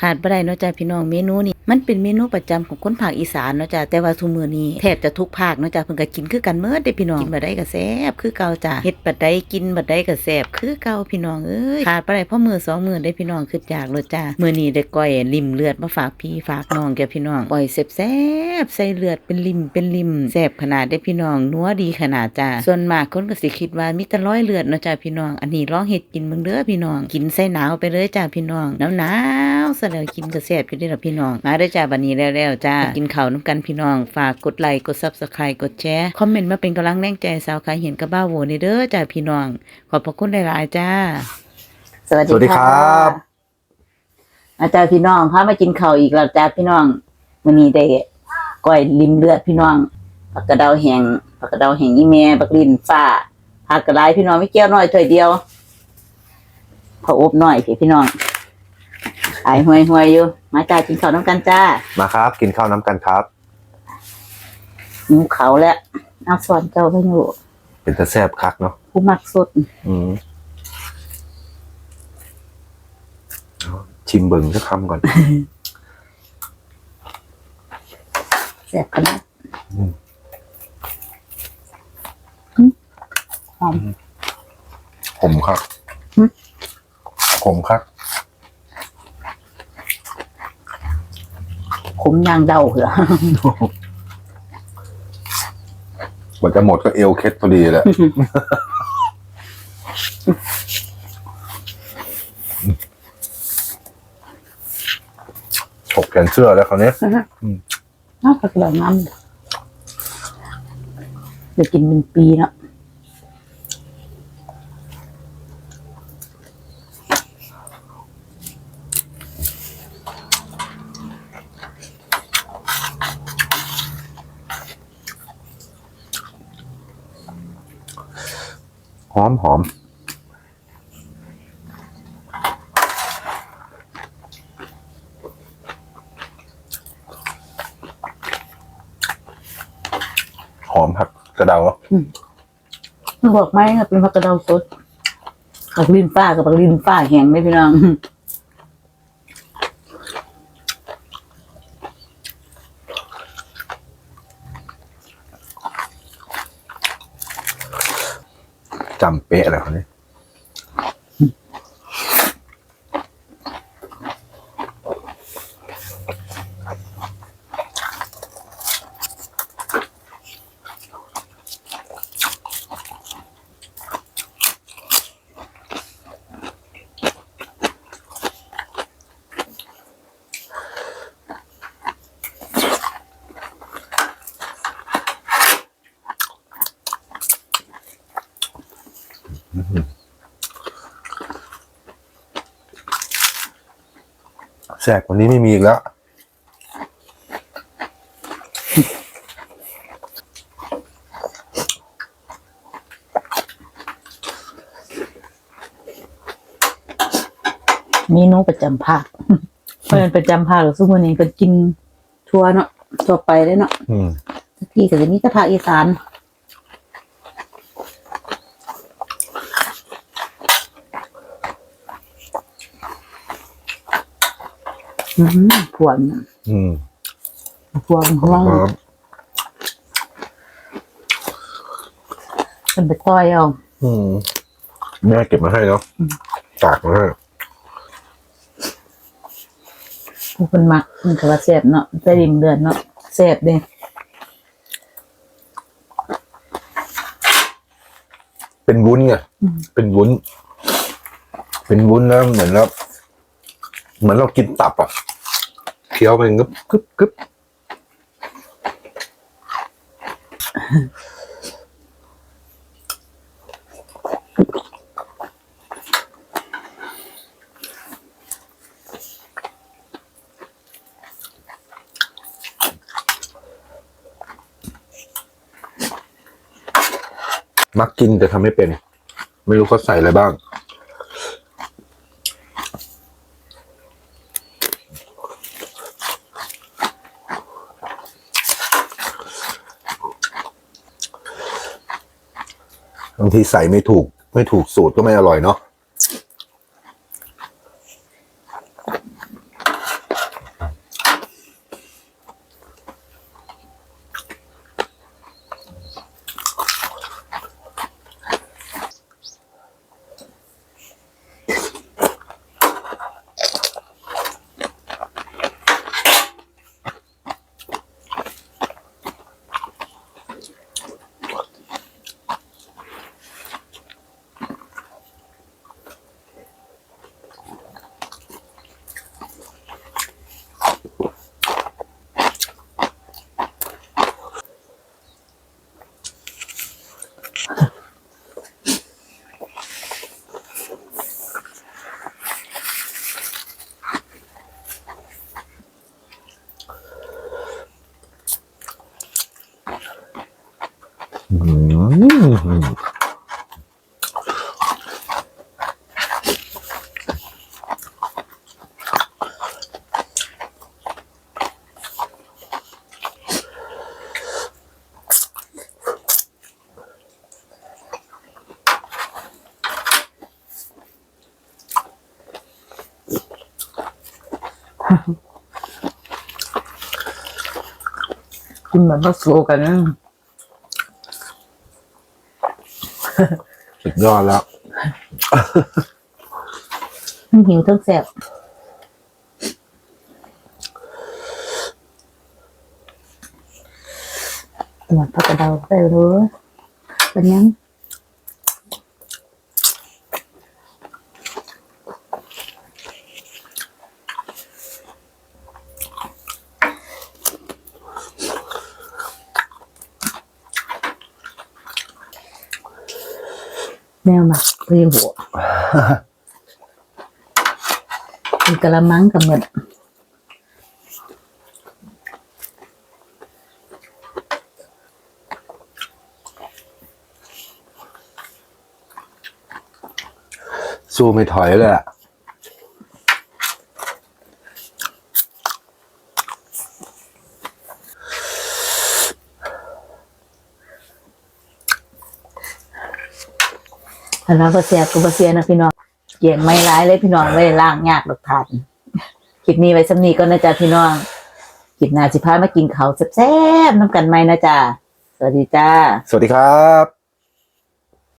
ขาดบ่ได้เนาะจ้ะพี่น้องเมนูนี่มันเป็นเมนูประจำของคนภาคอีสานเนาะจ้ะแต่ว่าทุกมื้อนี้แทบจะทุกภาคเนาะจ้ะเพิ่นก็กินคือกันเมิดเด้พี่น้องกินบ่ได้ก็แซ่บคือเก่าจ้ะเฮ็ดบ่ได้กินบ่ได้ก็แซ่บคือเก่าพี่น้องเอ้ยขาดบ่ได้เพราะมื้อสองมื้อได้พี่น้องคือจากเลยจ้ะมื้อนี้ได้ก้อยริมเลือดมาฝากพี่ฝากน้องแกพี่น้องก้อยแซ่บๆใส่เลือดเป็นริมเป็นริมแซ่บขนาดได้พี่น้องนัวดีขนาดจ้ะส่วนมากคนก็สิคิดว่ามีแต่ร้อยเลือดเนาะจ้ะพี่น้องอันนี้ลองเฮ็ดกินเบิ่งเด้อพี่น้องกินใส่หนาวไปเลยจ้ะพี่น้องหนาวๆซะแล้วกินก็แซ่บอยู่เด้อล่ะพี่น้อง มาเด้อจ้าบัดนี้แล้วๆจ้า กินข้าวนํกันพี่น้อง ฝากกดไลค์ กด Subscribe กดแชร์ คอมเมนต์มาเป็นกำลังแรงใจสาวใครเห็นกับบ้าโหวนี่เด้อจ้าพี่น้อง ขอบพระคุณหลายๆจ้า สวัสดีสวัสดีครับอาจารย์พี่น้องพามากินข้าวอีกแล้วจ้าพี่น้องมื้อนี้ได้ก้อยริมเลือดพี่น้องผักกระเดาแห้งผักกระเดาแห้งอีแม่บักลินฟ้าผักกระไดพี่น้องไม่เกี่ยวน้อยถ้วยเดียวพออบน้อยพี่พี่น้อง ไอายห่วยๆอยู่ มาจ้ากินข้าวน้ำกันจ้ามาครับ กินข้าวน้ำกันครับหิวเขาวแล้วเอาสอนเจ้าไปอยู่เป็นตะแซบคักเนาะผู้มักสุดอืมชิมเบิ่งสักคำก่อน แซ่บขนาดอืม หึหอมผมครับหึผมครับ ขมยางเดาเหรอ กว่าจะหมดก็เอวเคล็ดพอดีแหละ ถกแขนเสื้อแล้วคราวนี้ น่าผักเหลืองน้ำเดี๋ยวกินเป็นปีแล้ว หอมหอมหอมผักกระเดาอืมบอกไหมครับเป็นผักกระเดาสดผักลิ้นฟ้ากับผักลิ้นฟ้าแห้งไหมพี่น้อง จำเป๊ะเลยคราวนี้ แสกกว่านี้ไม่มีอีกแล้ว เมนูประจำภาคเพราะฉะนั้นประจำภาคกับซุมื้อนี้ก็กินทั่วเนาะทั่วไปเลยเนาะอืมทุกที่ก็จะมีแต่ภาคอีสาน อืมผวนอืมผวนของเราครับเป็นไปต้อยเอาอืมแม่เก็บมาให้เนาะตากมาให้ผู้คนมักมันก็ว่าแซ่บเนาะใส่ริมเดือนเนาะแซ่บเด้เป็นวุ้นไงเป็นวุ้น เป็นวุ้นแล้วเหมือนแล้ว เหมือนเรากินตับอะเคี้ยวไปกึบกึบกึบมักกินแต่ทำไม่เป็น ไม่รู้เขาใส่อะไรบ้าง บางทีใส่ไม่ถูกไม่ถูกสูตรก็ไม่อร่อยเนาะ อื กินเหมือนว่าโซกันนะสุดยอดแล้วทั้งหิวทั้งแสบหมดพักกระเดาไปรู้เป็นยัง แนวหมักเรียหัวมีกระมังกับเหมือนสู้ไม่ถอยเลยอะ นนั้นก็เสียกูก็เสียนะพี่น้องเกี่ยงไม่ร้ายเลยพี่น้องเลยล่างยากดอกทานคลิปนี้ไว้สำนีก็นะจ๊ะพี่น้องคลิปหน้าสิพามากินเขาแซ่บๆน้ำกันไหมนะจ๊ะสวัสดีจ้า สวัสดีครับ